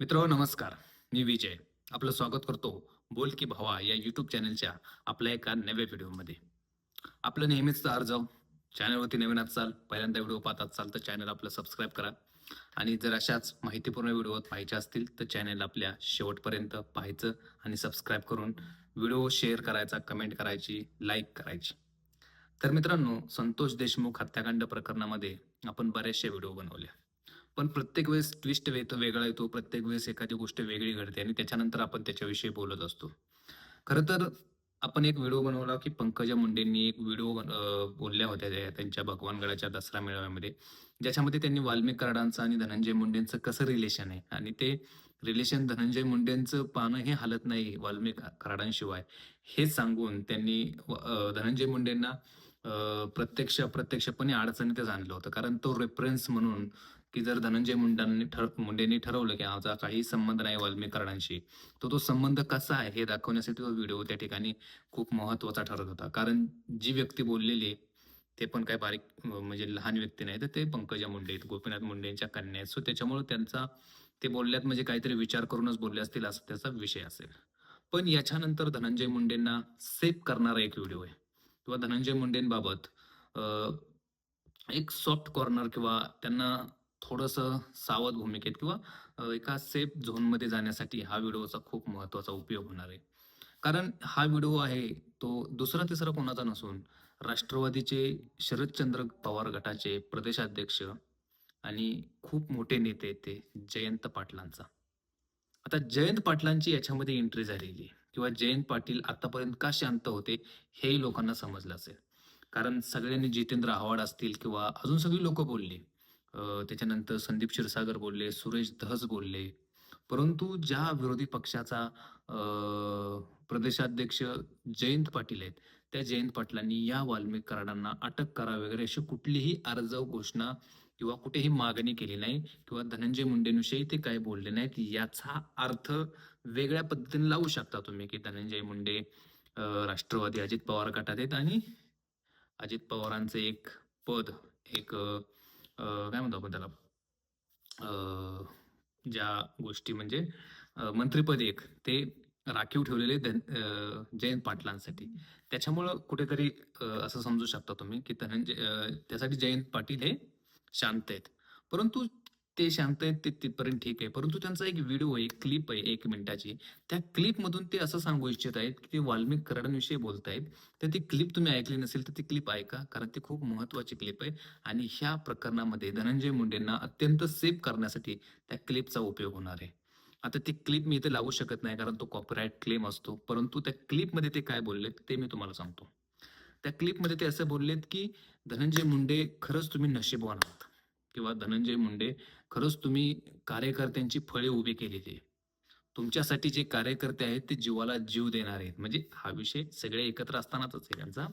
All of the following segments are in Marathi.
मित्र नमस्कार. मी विजय. आपलं स्वागत करतो बोल की भावा या यूट्यूब चॅनलच्या आपल्या एका नव्या व्हिडिओमध्ये आपलं नेहमीच अर्ज चॅनलवरती नवीन असाल पहिल्यांदा व्हिडिओ पाहत असाल तर चॅनल आपलं सबस्क्राईब करा. आणि जर अशाच माहितीपूर्ण व्हिडिओ पाहायचे असतील तर चॅनल आपल्या शेवटपर्यंत पाहायचं आणि सबस्क्राईब करून व्हिडिओ शेअर करायचा कमेंट करायची लाईक करायची. तर मित्रांनो संतोष देशमुख हत्याकांड प्रकरणामध्ये आपण बऱ्याचशा व्हिडिओ बनवल्या. पण प्रत्येक वेळेस ट्विस्ट वेत वेगळा येतो प्रत्येक वेळेस एखादी गोष्ट वेगळी घडते आणि त्याच्यानंतर आपण त्याच्याविषयी बोलत असतो. खरं तर आपण एक व्हिडिओ बनवला की पंकजा मुंडेंनी एक व्हिडिओ बोलल्या होत्या त्यांच्या भगवानगडाच्या दसरा मेळाव्यामध्ये ज्याच्यामध्ये त्यांनी वाल्मिक कराडांचं आणि धनंजय मुंडेंचं कसं रिलेशन आहे? आणि ते रिलेशन धनंजय मुंडेंचं पानं हे हालत नाही वाल्मिक कराडांशिवाय. हे सांगून त्यांनी धनंजय मुंडेंना प्रत्यक्ष अप्रत्यक्षपणे अडचणीतच आणलं होतं. कारण तो रेफरन्स म्हणून की जर धनंजय मुंडांनी ठर मुंडेंनी ठरवलं की माझा काही संबंध नाही वाल्मीकरणांशी तर तो संबंध कसा आहे हे दाखवण्यासाठी तो व्हिडिओ त्या ठिकाणी खूप महत्त्वाचा ठरत होता. कारण जी व्यक्ती बोललेली आहे, ते पण काय बारीक म्हणजे लहान व्यक्ती नाही तर ते पंकजा मुंडे आहेत गोपीनाथ मुंडेंच्या कन्या आहेत. सो त्याच्यामुळे त्यांचा ते बोलल्यात म्हणजे काहीतरी विचार करूनच बोलले असतील असा त्याचा विषय असेल. पण याच्यानंतर धनंजय मुंडेंना सेफ करणारा एक व्हिडिओ आहे. किंवा धनंजय मुंडेंबाबत एक सॉफ्ट कॉर्नर किंवा त्यांना थोडंसं सावध भूमिकेत किंवा एका सेफ झोनमध्ये जाण्यासाठी हा व्हिडिओचा खूप महत्त्वाचा उपयोग होणार आहे. कारण हा व्हिडिओ आहे तो दुसरा तिसरा कोणाचा नसून राष्ट्रवादीचे शरदचंद्र पवार गटाचे प्रदेशाध्यक्ष आणि खूप मोठे नेते आहेत ते जयंत पाटलांचा. आता जयंत पाटलांची याच्यामध्ये एंट्री झालेली आहे किंवा जयंत पाटील आतापर्यंत का शांत होते हेही लोकांना समजलं असेल. कारण सगळ्यांनी जितेंद्र आव्हाड असतील किंवा अजून सगळी लोक बोलली त्याच्यानंतर संदीप क्षीरसागर बोलले सुरेश धस बोलले. परंतु ज्या विरोधी पक्षाचा प्रदेशाध्यक्ष जयंत पाटील आहेत त्या जयंत पाटलांनी या वाल्मिक कराडांना अटक करा वगैरे अशी कुठलीही अर्ज घोषणा किंवा कुठेही मागणी केली नाही किंवा धनंजय मुंडेंविषयी ते काय बोलले नाहीत याचा अर्थ वेगळ्या पद्धतीने लावू शकता तुम्ही की धनंजय मुंडे राष्ट्रवादी अजित पवार गटात आहेत आणि अजित पवारांचं एक पद एक काय म्हणतो आपण त्याला? ज्या गोष्टी म्हणजे मंत्रीपद मंत्रिपद एक ते राखीव ठेवलेले धन- जयंत पाटलांसाठी. त्याच्यामुळं कुठेतरी असं समजू शकता तुम्ही की धनंजय त्यासाठी जयंत पाटील हे शांत आहेत. परंतु ते शांत आहेत ते तिथपर्यंत ठीक आहे. परंतु त्यांचा एक व्हिडिओ आहे क्लिप आहे एक मिनिटाची. त्या क्लिपमधून ते असं सांगू इच्छित आहेत की ते वाल्मिक कराडांविषयी आहेत तर ती क्लिप तुम्ही ऐकली नसेल तर ती क्लिप ऐका कारण ती खूप महत्वाची क्लिप आहे. आणि ह्या प्रकरणामध्ये धनंजय मुंडेंना अत्यंत सेफ करण्यासाठी त्या क्लिपचा उपयोग होणार आहे. आता ती क्लिप मी इथे लावू शकत नाही कारण तो कॉपीराईट क्लेम असतो. परंतु त्या क्लिपमध्ये ते काय बोललेत ते मी तुम्हाला सांगतो. त्या क्लिपमध्ये ते असं बोललेत की धनंजय मुंडे खरंच तुम्ही नशीबवान आहात. किंवा धनंजय मुंडे खरंच तुम्ही कार्यकर्त्यांची फळे उभी केलेली आहे तुमच्यासाठी जे कार्यकर्ते आहेत ते जीवाला जीव देणार आहेत. म्हणजे हा विषय सगळे एकत्र असतानाच आहे त्यांचा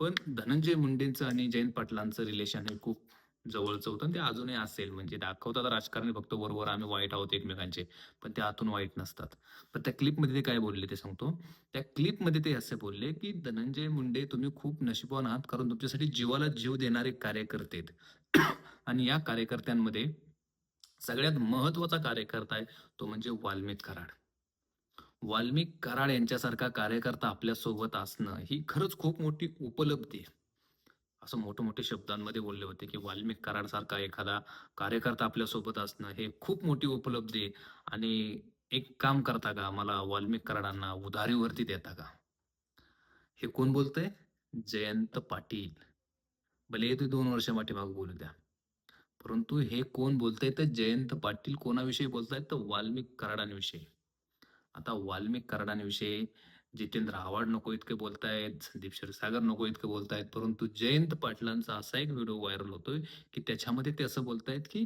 पण धनंजय मुंडेंचं आणि जयंत पाटलांचं रिलेशन हे खूप जवळचं होतं. ते अजूनही असेल. म्हणजे दाखवतात राजकारणी फक्त बरोबर आम्ही वाईट आहोत एकमेकांचे. पण ते आतून वाईट नसतात. पण त्या क्लिपमध्ये ते काय बोलले ते सांगतो. त्या क्लिपमध्ये ते असे बोलले की धनंजय मुंडे तुम्ही खूप नशिबवान आहात. कारण तुमच्यासाठी जीवाला जीव देणारे कार्यकर्ते आहेत. आणि या कार्यकर्त्यांमध्ये सगळ्यात महत्त्वाचा कार्यकर्ता आहे तो म्हणजे वाल्मिक कराड. वाल्मिक कराड यांच्यासारखा कार्यकर्ता आपल्यासोबत असणं ही खरंच खूप मोठी उपलब्धी आहे. असं मोठे मोठे शब्दांमध्ये बोलले होते की वाल्मिक कराड सारखा एखादा कार्यकर्ता आपल्यासोबत असणं हे खूप मोठी उपलब्धी आहे. आणि एक काम करता का? मला वाल्मिक कराडांना उधारीवरती देता का? हे कोण बोलतंय? जयंत पाटील. भले ते दोन वर्ष पाठीमागे बोलू द्या. परंतु हे कोण बोलतंय तर जयंत पाटील कोणाविषयी बोलतायत? तर वाल्मिक कराडांविषयी. आता वाल्मिक कराडांविषयी जितेंद्र आव्हाड नको इतके बोलतायत संदीप क्षीरसागर नको इतके बोलतायत परंतु जयंत पाटलांचा असा एक व्हिडिओ व्हायरल होतोय की त्याच्यामध्ये ते असं बोलतायत की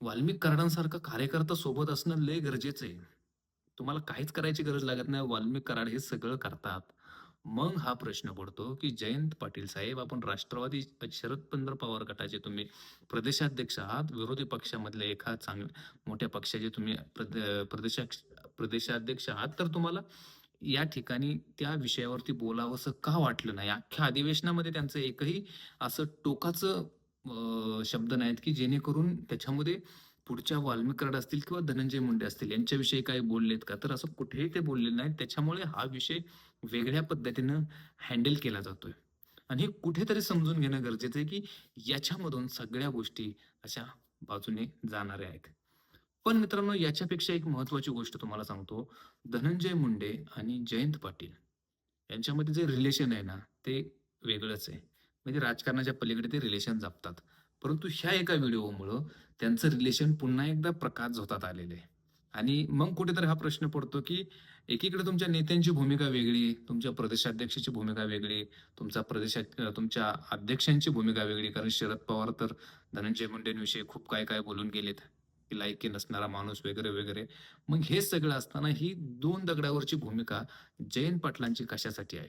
वाल्मिक कराडांसारखा कार्यकर्ता सोबत असणं लय गरजेचं आहे. तुम्हाला काहीच करायची गरज लागत नाही. वाल्मिक कराड हे सगळं करतात. मग हा प्रश्न पडतो की जयंत पाटील साहेब आपण राष्ट्रवादी शरद पंधर पवार गटाचे तुम्ही प्रदेशाध्यक्ष आहात विरोधी पक्षामधल्या एका चांगल्या मोठ्या पक्षाचे तुम्ही प्रदे- प्रदेशा प्रदेशाध्यक्ष आहात तर तुम्हाला या ठिकाणी त्या विषयावरती बोलावंसं का वाटलं नाही? अख्ख्या अधिवेशनामध्ये त्यांचं एकही असं टोकाचं शब्द नाहीत की जेणेकरून त्याच्यामध्ये पुढच्या वाल्मिकराड असतील किंवा धनंजय मुंडे असतील यांच्याविषयी काय बोललेत का? तर असं कुठेही ते बोलले नाहीत. त्याच्यामुळे हा विषय वेगळ्या पद्धतीनं हँडल केला जातोय. आणि हे कुठेतरी समजून घेणं गरजेचं आहे की याच्यामधून सगळ्या गोष्टी अशा बाजूने जाणाऱ्या आहेत. पण मित्रांनो याच्यापेक्षा एक महत्वाची गोष्ट तुम्हाला सांगतो. धनंजय मुंडे आणि जयंत पाटील यांच्यामध्ये जे रिलेशन आहे ना ते वेगळंच आहे. म्हणजे राजकारणाच्या पलीकडे ते रिलेशन जपतात. परंतु ह्या एका व्हिडिओमुळं त्यांचं रिलेशन पुन्हा एकदा प्रकाश झोतात आलेलं. आहे आणि मग कुठेतरी हा प्रश्न पडतो की एकीकडे तुमच्या नेत्यांची भूमिका वेगळी तुमच्या प्रदेशाध्यक्षाची भूमिका वेगळी तुमचा प्रदेशात तुमच्या अध्यक्षांची भूमिका वेगळी कारण शरद पवार तर धनंजय मुंडेंविषयी खूप काय काय बोलून गेलेत की लायकी नसणारा माणूस वगैरे वगैरे. मग हे सगळं असताना ही दोन दगडावरची भूमिका जयंत पाटलांची कशासाठी आहे?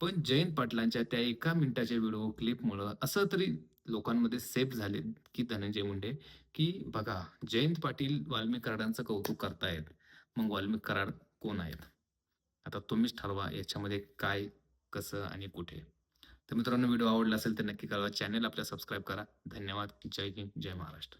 पण जयंत पाटलांच्या त्या एका मिनिटाच्या व्हिडिओ क्लिपमुळं असं तरी लोकांमध्ये सेफ झाले की धनंजय मुंडे? की बघा जयंत पाटील वाल्मिक कराडांचं कौतुक करतायत मग वाल्मिक कराड कोण आहेत? आता तुम्हीच ठरवा याच्यामध्ये काय कसं आणि कुठे. तर मित्रांनो व्हिडिओ आवडला असेल तर नक्की कळवा. चॅनेल आपल्या सबस्क्राईब करा. धन्यवाद. जय हिंद जय महाराष्ट्र.